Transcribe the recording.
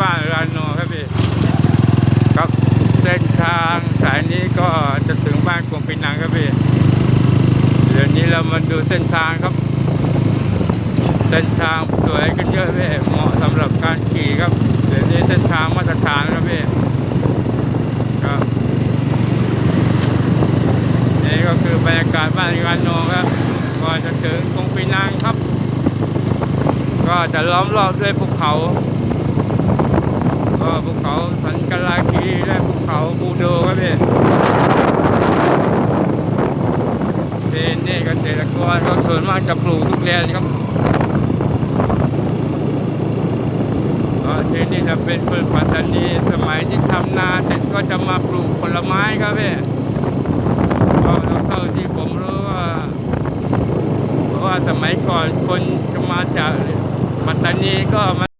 บ้านรานโนครับพี่ครับเส้นทางสายนี้ก็จะถึงบ้านกวงปีนังครับพี่เดี๋ยวนี้เรามาดูเส้นทางครับ เส้นทางสวยกันเยอะพี่เหมาะสำหรับการขี่ครับเดี๋ยวนี้เส้นทางมาตรฐานครับพี่ครับนี่ก็คือบรรยากาศบ้านรานโนครับก่อนจะถึงกวงปีนังครับ ก็จะล้อมรอบด้วยภูเขา ภูเขาสันกลาคีและภูเขาบูโดครับพี่ที่นี่เกษตรกรก็ส่วนมากจะปลูกทุเรียนครับก็ที่นี่จะเป็นพืชปัตตานีสมัยที่ทำนาเสร็จก็จะมาปลูกผลไม้ครับพี่ก็เท่าที่ผมรู้ว่าเพราะว่าสมัยก่อนคนจะมาจากปัตตานีก็มา